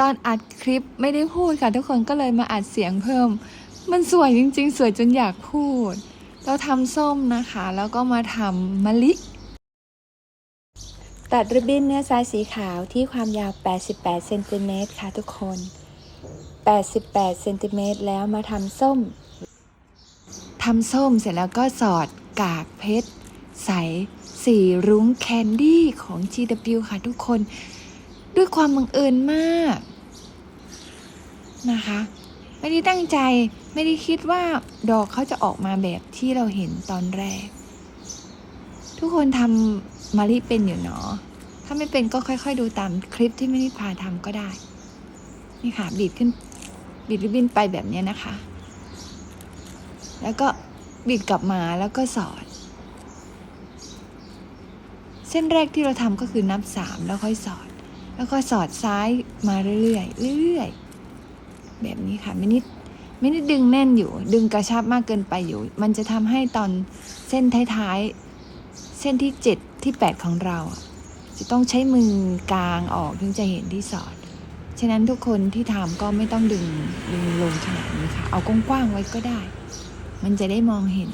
ตอนอัดคลิปไม่ได้พูดค่ะ ทุกคนก็เลยมาอัดเสียงเพิ่ม มันสวยจริง ๆ สวยจนอยากพูด เราทำส้มนะคะ แล้วก็มาทำมะลิตัดริบบิ้นเนื้อทรายสีขาวที่ความยาว 88 เซนติเมตรค่ะทุกคน 88 เซนติเมตรแล้วมาทำส้ม ทำส้มเสร็จแล้วก็สอดกากเพชร ใส สีรุ้งแคนดี้ของ GW ค่ะทุกคน ด้วยความบังเอิญมาก นะคะ ไม่ได้ตั้งใจไม่ได้คิดว่าดอกเขาจะออกมาแบบที่เราเห็นตอนแรก ทุกคนทำมาลิเป็นอยู่เนาะถ้าไม่เป็นก็ค่อย ๆ ดูตามคลิปที่ไม่ได้พาทำก็ได้ นี่ค่ะบีดขึ้นบีดริบบิ้นไปแบบนี้นะคะ แล้วก็บิดกลับมาแล้วก็สอด เส้นแรกที่เราทำก็คือนับสามแล้วค่อยสอด แล้วก็สอดซ้ายมาเรื่อยๆเรื่อยๆ แบบนี้ค่ะไม่นิดไม่นิดดึงแน่นอยู่ ดึงกระชับมากเกินไปอยู่ มันจะทำให้ตอนเส้นท้ายๆ เส้นที่เจ็ดที่แปดของเรา จะต้องใช้มือกลางออกถึงจะเห็นที่สอด ฉะนั้นทุกคนที่ทำก็ไม่ต้องดึงดึงลงขนาดนี้ค่ะ เอากว้างๆไว้ก็ได้ มันจะได้มองเห็น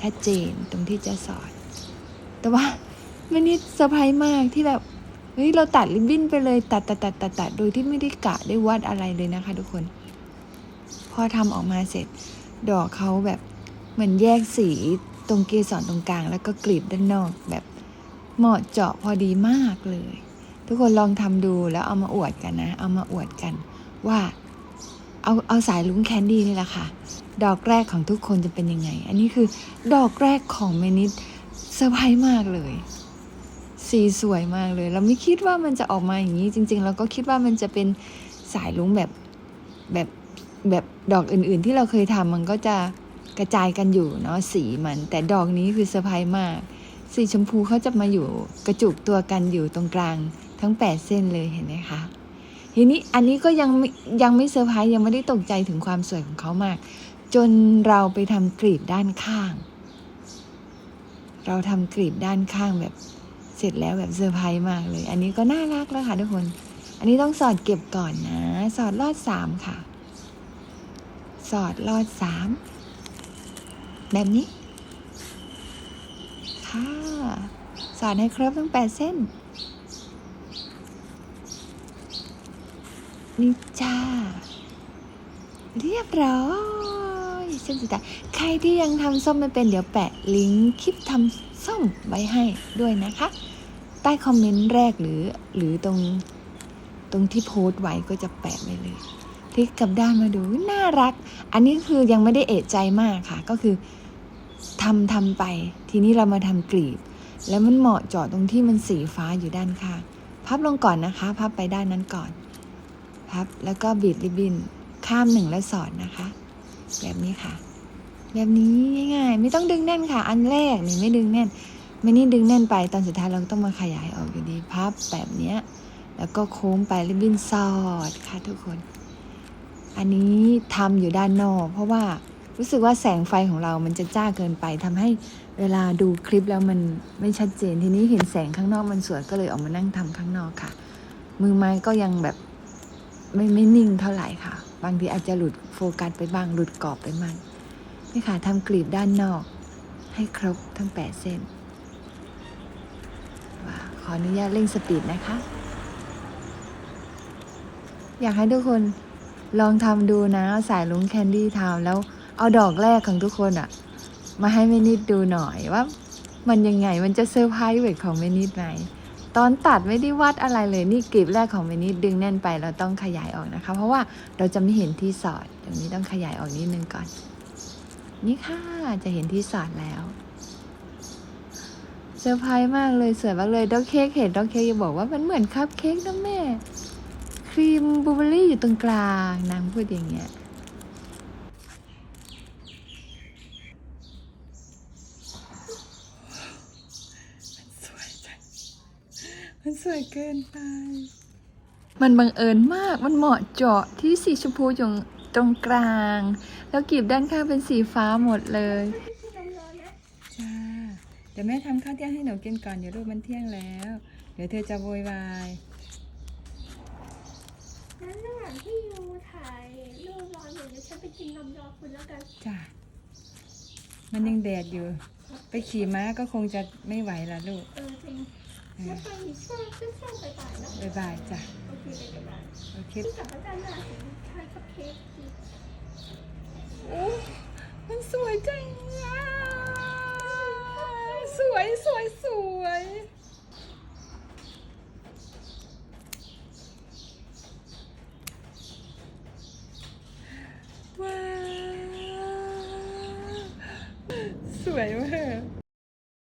ชัดเจนตรงที่จะสอด แต่ว่าไม่นิดเซอร์ไพรส์มากที่แบบ เฮ้ยเราตัดริบบิ้นไปเลยตัดตัดตัดตัดตัดโดยที่ไม่ได้กะได้วัดอะไรเลยนะคะ ทุกคน พอทำออกมาเสร็จ ดอกเขาแบบเหมือนแยกสีตรงเกสรตรงกลาง แล้วก็กลีบด้านนอกแบบเหมาะเจาะพอดีมากเลย ทุกคนลองทำดูแล้วเอามาอวดกันนะ เอามาอวดกัน ว่าเอาเอาสายลุ้งแคนดี้นี่แหละค่ะ ดอกแรกของทุกคนจะเป็นยังไง อันนี้คือดอกแรกของเมนิดเซอร์ไพรส์มากเลย สีสวยมากเลย เราไม่คิดว่ามันจะออกมาอย่างนี้ จริง ๆ เราก็คิดว่ามันจะเป็นสายลุ้งแบบแบบแบบดอกอื่นๆ ที่เราเคยทำมันก็จะกระจายกันอยู่เนาะสีมัน แต่ดอกนี้คือเซอร์ไพรส์มาก สีชมพูเขาจะมาอยู่กระจุกตัวกันอยู่ตรงกลางทั้งแปดเส้นเลยเห็นไหมคะทีนี้อันนี้ก็ยังไม่ยังไม่เซอร์ไพรส์ยังไม่ได้ตกใจถึงความสวยของเขามาก จนเราไปทำกรีบด้านข้าง เราทำกรีบด้านข้างแบบ เสร็จแล้วแบบเซอร์ไพรส์มากเลย อันนี้ก็น่ารักแล้วค่ะทุกคน อันนี้ต้องสอดเก็บก่อนนะ สอดลอดสามค่ะ สอดลอดสามแบบนี้ ค่ะ สอดให้ครบทั้งแปดเส้น นี่จ้า เรียบร้อยเส้นสุดท้ายใครที่ยังทำส้มไม่เป็นเดี๋ยวแปะลิงก์คลิปทำ ส้มไว้ให้ด้วยนะคะ ใต้คอมเมนต์แรกหรือหรือตรงตรงที่โพสต์ไว้ก็จะแปะไว้เลยพลิกกลับด้านมาดูน่ารัก อันนี้คือยังไม่ได้เอะใจมากค่ะ ก็คือทำทำไป ทีนี้เรามาทำกลีบ แล้วมันเหมาะเจาะตรงที่มันสีฟ้าอยู่ด้านข้างพับลงก่อนนะคะ พับไปด้านนั้นก่อน พับแล้วก็บีดริบบินข้ามหนึ่งแล้วสอดนะคะ แบบนี้ค่ะ แบบนี้ง่ายๆ ไม่ต้องดึงแน่นค่ะ อันแรกนี่ไม่ดึงแน่นไม่นี่ดึงแน่นไปตอนสุดท้ายเราต้องมาขยายออกอยู่ดีพับแบบเนี้ยแล้วก็โค้งไปริบบิ้นสอดค่ะทุกคน อันนี้ทำอยู่ด้านนอก เพราะว่ารู้สึกว่าแสงไฟของเรามันจะจ้าเกินไปทำให้เวลาดูคลิปแล้วมันไม่ชัดเจนทีนี้เห็นแสงข้างนอกมันสวยก็เลยออกมานั่งทำข้างนอกค่ะ มือไม้ก็ยังแบบไม่ไม่นิ่งเท่าไหร่ค่ะ บางทีอาจจะหลุดโฟกัสไปบ้างหลุดกรอบไปบ้าง นี่ค่ะทำกลีบด้านนอก ให้ครบทั้งแปดเส้นว้าขออนุญาตเร่งสปีดนะคะ อยากให้ทุกคนลองทำดูนะสายลุงแคนดี้ทำแล้วเอาดอกแรกของทุกคนอะมาให้แม่นิดดูหน่อยว่า มันยังไงมันจะเซอร์ไพรส์เวทของแม่นิดไหมตอนตัดไม่ได้วัดอะไรเลยนี่กลีบแรกของเมนิดดึงแน่นไปเราต้องขยายออกนะคะ เพราะว่าเราจะไม่เห็นที่สอดตรงนี้ต้องขยายออกนิดนึงก่อน นี่ค่ะ จะเห็นที่สอดแล้วเซอร์ไพรส์มากเลยสวยมากเลยดอกเค้กเห็นดอกเค้กจะบอกว่ามันเหมือนคัพเค้กนะแม่ ครีมบลูเบอรี่อยู่ตรงกลางนางพูดอย่างเงี้ยสวยจังมันสวยเกินไป มันบังเอิญมาก มันเหมาะเจาะที่สีชมพูอยู่ ตรงกลาง แล้วกลีบด้านข้างเป็นสีฟ้าหมดเลยจ้าเดี๋ยวแม่ทำข้าวเที่ยงให้หนูกินก่อนเดี๋ยวลูกมันเที่ยงแล้ว เดี๋ยวเธอจะโวยวายงั้นระหว่างที่ยูถ่ายรูปรอหนูเดี๋ยวฉันไปกินนมรอคุณแล้วกันจ้ะมันยังแดดอยู่ ไปขี่ม้าก็คงจะไม่ไหวละลูกเออจริง แล้วไปช่วงช่วงช่วงบ่ายๆเนาะบ๊ายบายจ้ะโอเคไปบ่ายโอเคๆที่กลับมาด้านหน้าถึงทานคัพเค้กอีกโอ้มันสวยจังอะสวยสวยสวยว้าวสวยม